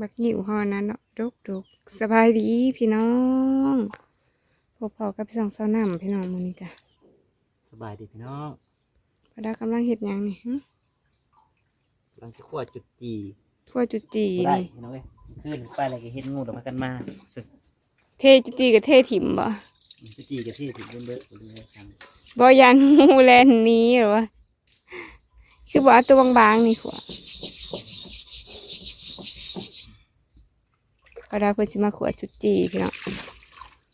บักหิวหอนั้นเนาะดุกดุกสบายดีพี่น้องพบพอกับพี่สองสาวน้ำพี่น้องมือนี้กะสบายดีพี่น้องพอดากำลังเห็ดหยังนี่หึกำลังจะขวดจุดจีทั่วจุจีบ่ได้นี่พี่น้องเอ้ยขึ้นไปอะไรก็เห็นงูเดอกมากันมาสุดเทจุจีกับเทถิ่มบ่จุดจีกับที่ถึงเบิ้ลเบิ้ลเลยทางบ่ยันงูแลนหนี้หรอวะคือบ่เอาตัวบางๆนี่ขวา พอดาเพิ่นสิมาขวดจุจีพี่น้อง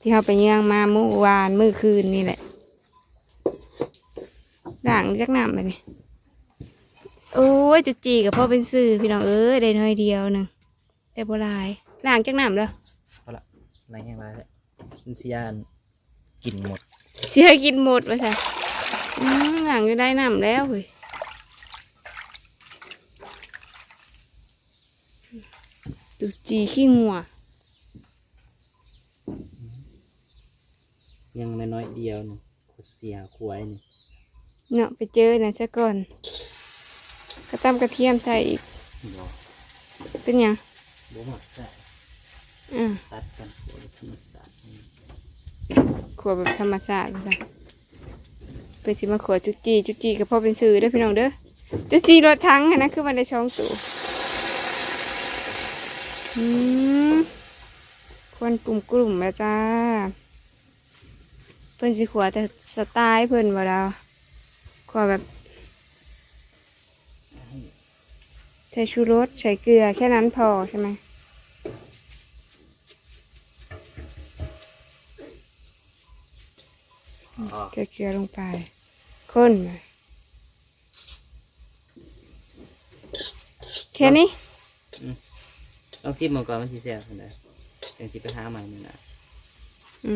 ที่เขาไปเยี่ยงมาเมื่อวานเมื่อคืนนี่แหละด่างจักน้ำไปนี่โอ้ยจุจีกับพ่อเป็นสื่อพี่น้องเอ้ยได้น้อยเดียวหนึ่งได้บ่หลายล้างจักน้ำแล้วเอาละไรแห้งไรแล้วมันสิยานกินหมดเชื่อกินหมดมาใช่อืมล้างจะได้น้ำแล้วเฮ้ย จุจีขี้งัว ยังน้อยๆเดียวนี่ขวดเสียขวายนี่เนาะไปเจอนะซะก่อนกระตำกระเทียมใส่อีกบ่เป็นหยังบ่หมักใส่อ่าตัดกันขวดธรรมศาสตร์นี่ขวดแบบธรรมชาติมาใช่เพื่อสิมาขวดจุจีจุจีกับพ่อเป็นสื่อเด้อพี่น้องเด้อจุจีรถทั้งอะนะคือมันได้ช่องตัว อืมควนกลุ่มกลุ่มๆแล้วจ้า เพิ่นสิขวแต่สไตล์เพิ่นบ่ดาขวแบบใส่ชูรสใส่เกลือแค่นั้นพอใช่ไหมเกลือลงไปข้นแค่นี้ ต้องซิมมันก่อนมันสิเสียคนใดยังสิไปหาใหม่นี่นะอื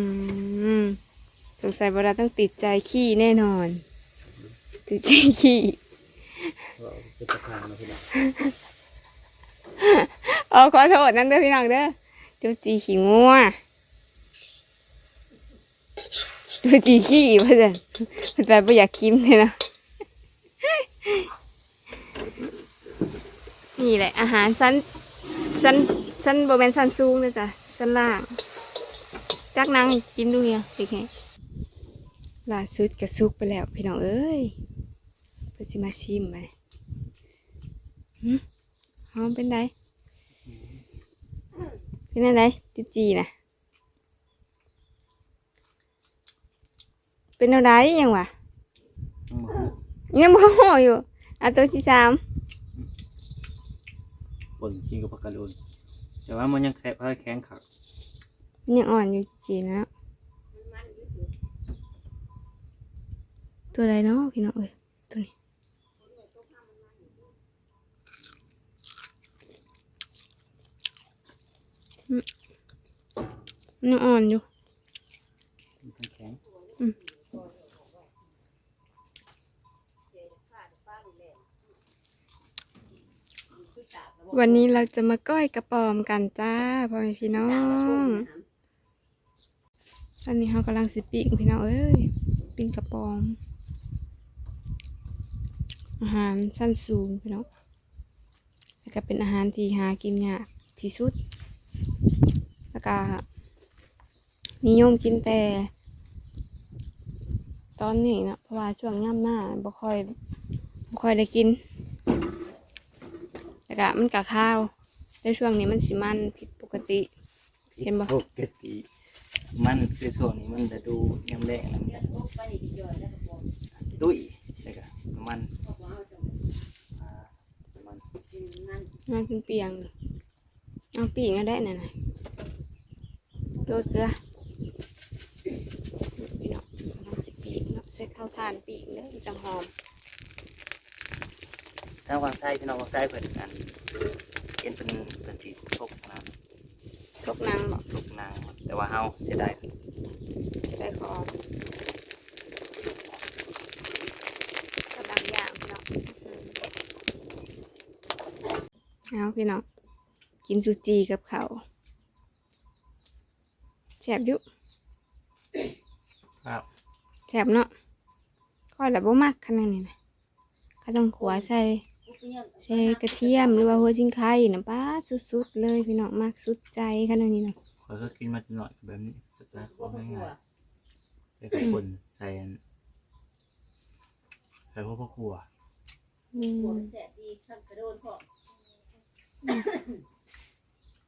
มสงสัยบราต้องติดใจขี้แน่นอน ติดใจขี้ว่าเป็นตะพานมาพี่น้องเอาขอโทษนั่นเด้อพี่น้องเด้อจูจีขี้งัวจูจีขี้ว่าจันแต่ไม่อยากกินเลยนะนี่แหละอาหารชั้น ชั้นชั้นบริเวณชั้นสูงเลยจ้ะชั้นล่างจักนั่งกินดูยังเป็นไงล่าสุดกระซุกไปแล้วพี่น้องเอ้ยเพื่อสิมาชิมไปหึหอมเป็นไงเป็นอะไรจีจีนะเป็นอะไรยังวะยังบ่ฮู้ยังบ่ฮู้อยู่อะตัวที่สาม บนกินกับผักกาดโดนแต่ว่ามันยังแค่ผ้าแข็งขักยังอ่อนอยู่จีจีนะตัวอะไรเนาะพี่น้องเอ้ยตัวนี้อืมมันยังอ่อนอยู่มันแข็ง วันนี้เราจะมาก้อยกระปอมกันจ้าพ่อแม่พี่น้องตอนนี้เขากำลังสิปิ้งพี่น้องเอ้ยปิ้งกระปอม อาหารสั้นสูงพี่น้องแล้วก็เป็นอาหารที่หากินยากที่สุด แล้วก็นิยมกินแต่ ตอนนี้นะเพราะว่าช่วงย่ำหน้าบ่ค่อยบ่ค่อยได้กิน แล้วก็มันกะข้าวในช่วงนี้มันสิมันผิดปกติ เห็นบ่ปกติ มันคือช่วงนี้มันจะดูยำแรงนะดุยแล้วก็น้ำมันอ่าน้ำมันมันเป็นเปียงเอาปีกก็ได้น่ะนะตัวเกลือพี่น้องกำลังสิปีกเนาะใส่ข้าวทานปีกเนาะมันจะหอม ถ้าวางไส้พี่น้องวางไส้เปิดอันเอ็นเป็นเป็นสีทกนะทุกนางบอกทกนางแต่ว่าเฮาเสียดายจะได้หอมกำลังย่างพี่น้องอื้อหือเอาพี่น้องกินซูจีกับเขาวแซ่บอยุครับแซ่บเนาะค่อยละบ่มักขนาดนี้นะก็ต้องขัวใส่ ใส่กระเทียมหรือว่าหัวจิงไข่น้ำปลาสุดๆเลยพี่น้องมากสุดใจขนาดนี้เนาะเขาก็กินมาจนหน่อยแบบนี้สไตล์ของง่ายๆใส่กับคนใส่อันใส่พวกพ่อครัวอืมหัวแสบดีข้างกระโดนพอ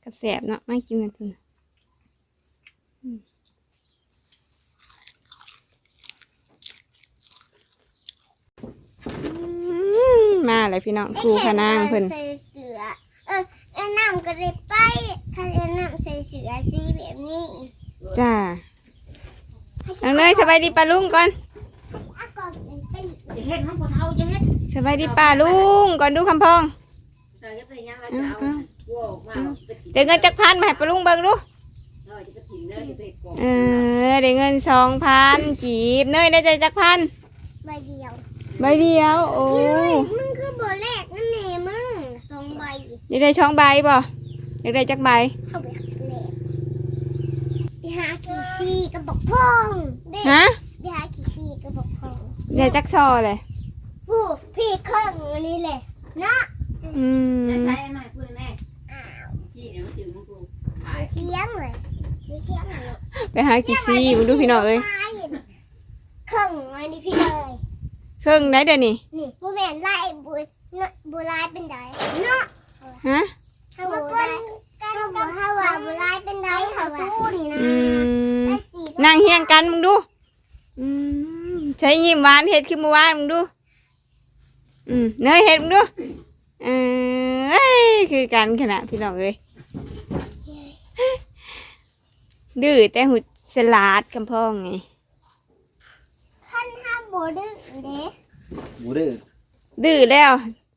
กระแสบเนาะมากินกันเถอะอืมอืม มาเลยพี่น้องครูพะนางเพิ่นใส่เสือ เออแนะนำก็ได้ไปคันแนะนำใส่เสือสีแบบนี้จ้าน้องเนยสบายดีปลาลุงก่อนอะก่อนเป็นไปจะเฮ็ดห้องพอเท่าจะเฮ็ดสบายดีปลาลุงก่อนดูคำพองเราจะไปยังเราจะเอาวัวออกมาไปถิ่นเดี๋ยวเงินจักพันมาให้ปลาลุงเบิ่งดูเราจะไปถิ่นแล้วจะไปกองเออเดี๋ยวเงินสองพันกีบเนยได้ใจจักพันใบเดียวใบเดียว โอ้ อยากได้ช่องใบบ่อยากได้จักใบเข้าไปแรกไปหาขี่ซีกระบอกพองเด็กฮะไปหาขี่ซีกระบอกพองเดี๋ยวจักซอเลยผู้พี่เครื่องอันนี้เลยเนาะอืมจะใช้ไหมพูดแม่ชี้เดี๋ยวมันถึงมันกูถ่ายเทียงเลยเทียงเลยไปหากี่ซีมึงดูพี่น้องเอ้ยเครื่องอันนี้พี่เลยเครื่องไหนเดี๋ยวนี้นี่ผู้แม่นไล่บุญบุไลายเป็นไดเนาะ ฮะถ้าว่าเป็นกันกับถ้าว่าบุไลายเป็นไดเขาสู้นี่นะอืมได้สี่นั่งเฮียงกันมึงดู อืมใช้ยิ้มหวานเห็ดขึ้นเมื่อวานมึงดู อืมเนยเห็ดมึงดูเออเอ้ยคือกันขนาดพี่น้องเอ้ยดื้อแต่หุดสลัดกำพองไงขั้นห้ามโบดื้อเด้บูดื้อดื้อแล้ว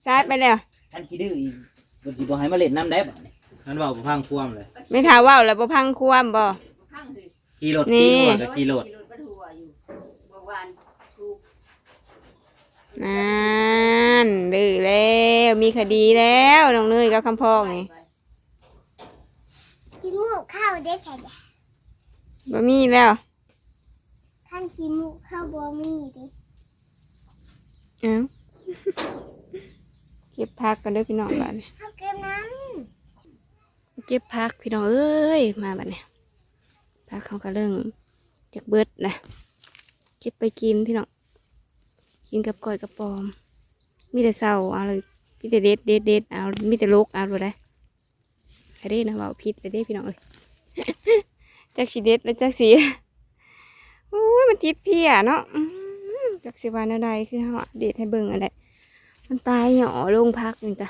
ซ้ายไปแล้ว ท่านกี่ดื้ออีก บนจีบให้มาเล่นน้ำได้บ่เนี่ยนั่นว่าพังควมเลยไม่ถามว่าวแล้วบ่พังความบ่ ข้างสิขี่รถนี่ ขี่รถกับขี่รถรถก็ทัวอยู่เมื่อวานถูกนั่นดื้อแล้วมีคดีแล้วน้องเนยกับคำพองไงขี้มูกเข้าได้แค่ไหนบ่มีแล้วขั้นขี้มูกเข้าบ่มีเดิเอ้า เก็บพักกันด้วยพี่น้องบ้านเข้าเก็บน้ำเก็บพักพี่น้องเอ้ยมาบัดเนี่ยพักเขาก็เรื่องจากเบิดนะเก็บไปกินพี่น้องกินกับก้อยกับปอม มีแต่เศร้าเอาเลยมีแต่เด็ดเด็ดเด็ดเอามีแต่โลกเอาเลยได้ใครได้นะว่าพิษไปได้พี่น้องเอ้ยจักสีเด็ดแล้วจักสีโอ้ยมันติดเพี้ยเนาะจักสิวานอะไรคือเฮาอัปเดให้เบิ่งอะไร มันตายหย่อลงพักนี่จ้ะ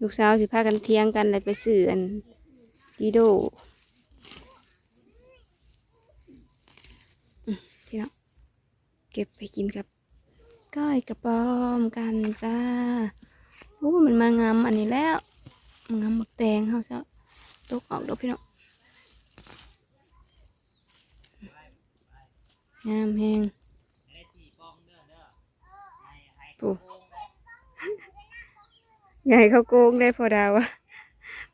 ลูกสาวสิพากันเทียงกันเลยไปซื้ออันดีโดอืมพี่น้องเก็บไปกินกับก้อยกระป๋อมกันจ้าโอ้มันมางามอันนี้แล้วงามหมกแตงเขาซะตกออกดอกพี่น้องงามแหง ปูใหญ่เขาโกงได้พอดาวะ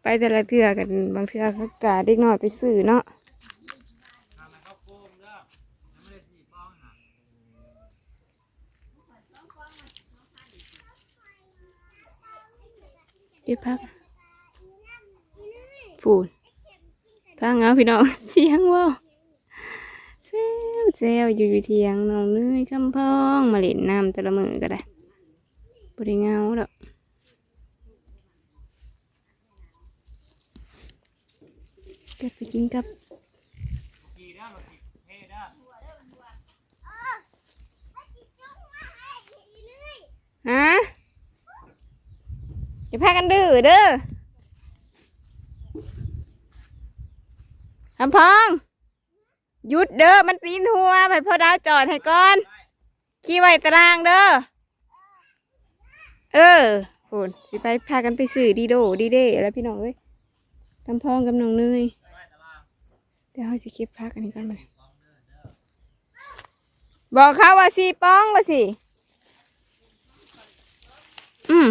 ไปแต่ละเทือกันบางเทือเขากาเด็กน้อยไปซื้อเนาะเดี๋ยวพักพูดพังเอาพี่น้องเสียงว่าวเซลเซลอยู่อยู่เทียงน้องเนยคำพองมาเล่นน้ำแต่ละมือก็ได้ บริเงาดอกเก็บไปกินกับฮะอย่าพากันดื้อเด้อคำพองหยุดเด้อ มันปีนหัวไปพ่อดาวจอดให้ก่อน ขี่ไว้ตารางเด้อ เออพูนสิไปพากันไปซื้อดีโดดีเด้แล้วพี่น้องเอ้ยคำพองกับน้องเนยเดี๋ยวเขาสิเก็บพักอันนี้ก่อนมาบอกเขาว่าสีป้องว่าสิอืม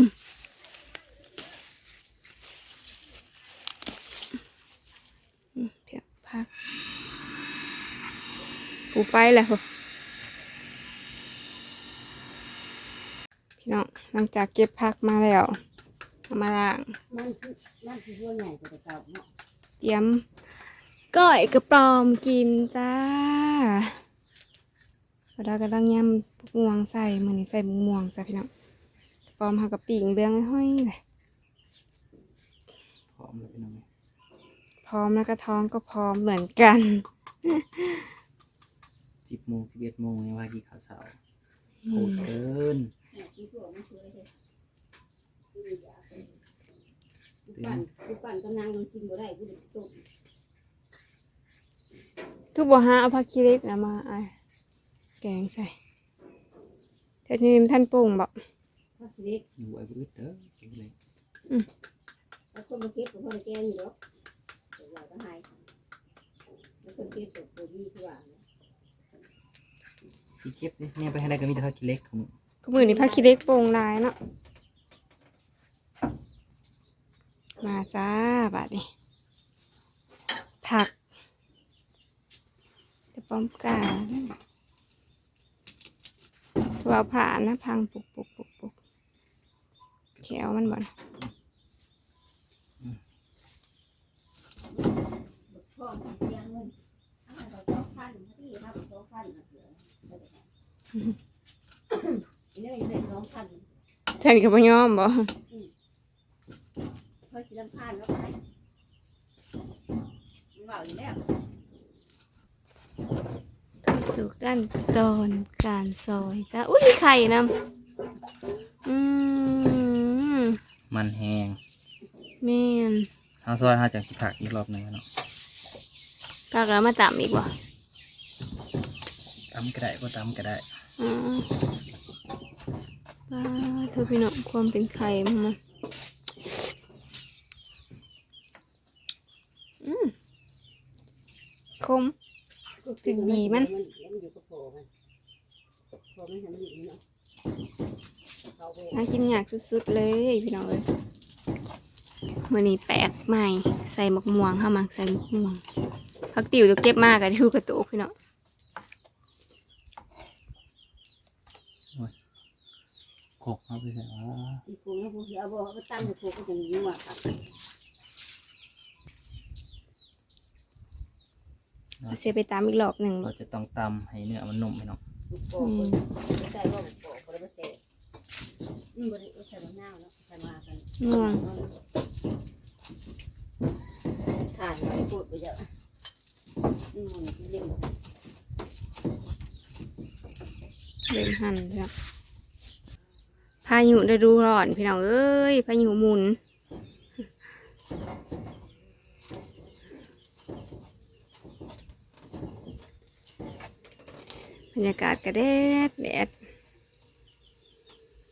เดี๋ยวพักปูไปแล้ว หลังจากเก็บผักมาแล้วเอามาล้างมันคือมันคือส่วนใหญ่จะเก่าเนาะเตรียมก้อยกระปอมกินจ้าพอดากำลังยำพวกม่วงใส่มือนี้ใส่บุม่วงใส่พี่น้องกระปอมหากระปิ่งเบื้องห้อยๆเลยพร้อมเลยพี่น้องพร้อมแล้วก็ท้องก็พร้อมเหมือนกันสิบโมงสิบเอ็ดโมงยังว่ากี่ข้าวเสาโหดเกิน เนี่ยคือตัวมันช่วยเลยคืออยากเป็นกูปั่นกูปั่นกำลังมันกินบ่ได้กูเลยต้มทุกบัวหาเอาผักขี้เหล็กนะมาอะแกงใส่แต่ทีนี้ท่านปรุงบอกถ้าชีวิตอยู่ไอ้บื้อเด้อกินเลยแล้วคนมาเก็บกับพ่อแกอยู่หรอกเดี๋ยวเราก็หายแล้วคนเก็บกับตัวยี่ที่ว่าพี่เก็บนี่เนี่ยไปให้ได้ก็มีแต่ข้าวกินเล็กของมึงทุก มือนี้ผักขี้เล็กโปรุงลายเนาะมาจ้าบาดนี้ผักจะป้อมกาว่าผ่านนะพังปุกปุกปุกปุกแขวมันบ่นอเตียงเงิ นเอาไปสองพันที่ครับสองพันเสือเนี่ยยังได้สองพันฉันกับพ่ยอมบ่เพราะสิลำพานแล้วไปมันเบาอยู่แล้วเข้าสู่ขั้นตอนการซอยจ้าอุ้ยมีไข่นำอืมมันแห้งแม่นข้าวซอยห้าจากสิผักอีกรอบหนึงเนาะกากแล้วมาตำอีกบ่ตำก็ได้ก็ตำก็ได้อ๋อ ป้าเธอพี่น้องความเป็นไข่มันมาอืมคมถึงดีมันน่ากินอยากสุดๆเลยพี่น้องเอ้ยมื่อนี้แปลกใหม่ ใส่หมกม่วงเข้ามาใส่หมกม่วงพักติ๋วจะเก็บมากกันที่กระตุกพี่น้อง โขกเอาไปใส่ว่า อีกคนแล้วพวกเอาบ่เอาตั้งอยู่พวกก็จะมีนัวครับเอาเสียไปตามอีกรอบหนึ่งเราจะต้องตำให้เนื้อมันนุ่มพี่น้องลูกโป่งคนใส่ว่าลูกโป่งคนละเศษอืมบริใส่มะนาวเนาะใส่มากันม่วงทานไปพูดไปเยอะอืมมันเล่นเล่นหั่นพี่น้อง พายุฤดูร้อนพี่น้องเอ้ยพายุหมุนบรรยากาศกระแดดแดด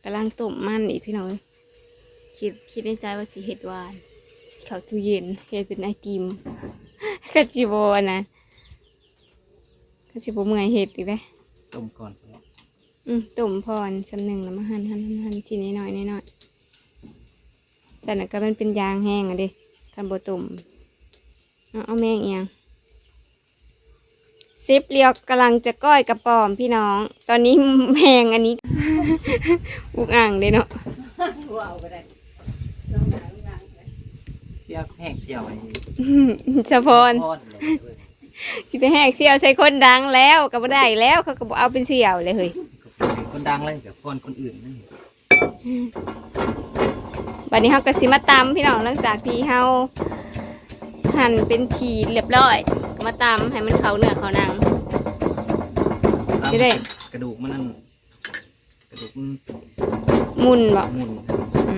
กำลังต้มมันอีกพี่น้องคิดคิดในใจว่าสิเห็ดหวานเขาตู้เย็นเฮ็ดเป็นไอติมกะจิโบนะกะจิโบเมื่อยเห็ดอีกเลยต้มก่อน องอืมต้มพรสำหนึ่งแล้วมาหั่นหั่นหั่นหั่นทีน้อยน้อยๆน้อยๆแต่นั่นก็มันเป็นยางแห้งอะเดิกันโบตุ่มเอาเอาแมงเอียงซิปเลียวกำลังจะก้อยกระป๋อมพี่น้อง ตอนนี้แมงอันนี้ อุกอ่างเลยเนาะว้าวก็ได้ลองหาลองหาเสียแห้งเสียวไอ้สะพอนพอนเลยเว้ยสิไปแหกเสี่ยวใส่คนดังแล้วก็บ่ได้แล้วเขาก็บ่เอาเป็นเสี่ยวเลยเฮ้ย คนดังเลยกับพอนคนอื่นนั่นวันนี้เฮาก็สิมาตำพี่น้องหลังจากที่เฮาหั่นเป็นขีดเรียบร้อยก็มาตำให้มันเข้าเนื้อเข้าหนังตำสิได้กระดูกมันนั่นกระดูกมันมุนบ่หมุนอื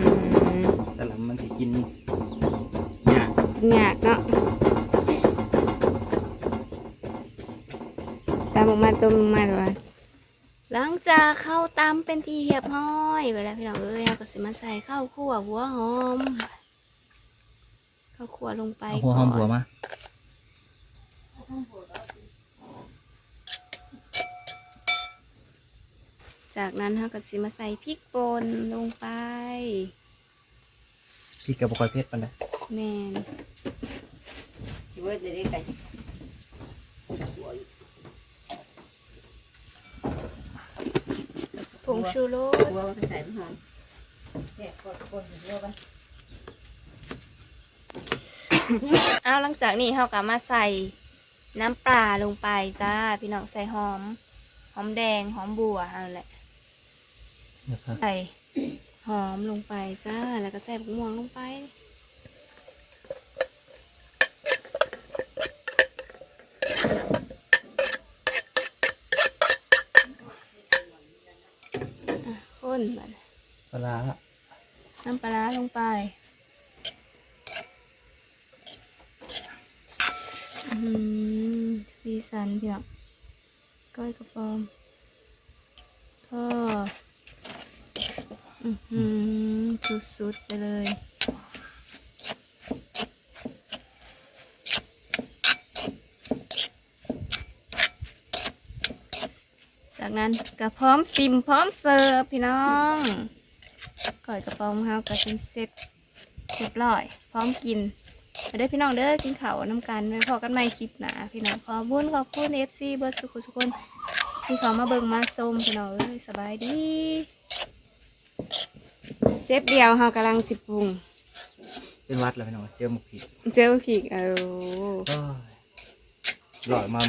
มสลับมันสิกินยากยากเนาะตำออกมาต้มออกมาเลยว่า หลังจากเข้าตำเป็นที่เรียบร้อยไปแล้วพี่น้องเอ้ยเฮาก็สิมาใส่ข้าวคั่วหัวหอมข้าวคั่วลงไปเอาหัวหอมก่นหัวมาจากนั้นเราก็สิมาใส่พริกป่นลงไปพี่กับบคอยเพชรปันเลยแม่นชีวิตจะได้กัน งชูรสหัวมันใส่หอมแซ่บกดคนหัวมันเอาหลังจากนี้เราก็มาใส่น้ำปลาลงไปจ้า พี่น้องใส่หอม หอมแดงหอมบัวเอาแหละนะครับใส่หอมลงไปจ้า แล้วก็ใส่ผักม่วงลงไป นบัดปลาร้าน้ำปลาร้าลงไปอืมสีสันพี่น้องก้อยกระปอมทอดอือหือสุดๆไปเลย จากนั้นก็พร้อมซิมพร้อมเสิร์ฟพี่น้องก่อยกระป๋องเฮาก็เป็นเสร็จเรียบร้อย พร้อมกินมาเด้อพี่น้องเด้อกินข้าวน้ำกันไว้พอกันใหม่คลิปหนาพี่น้องขอบุญขอบคุณเอฟซีเบิร์ดสุขุทุกคนที่เขามาเบิ่งมาชมพี่น้องเอ้ยสบายดีเซฟเดียวเฮากำลังสิปรุงเป็นวัดแล้วพี่น้องเจอหมกผิดเจอผีกเออหลอยมา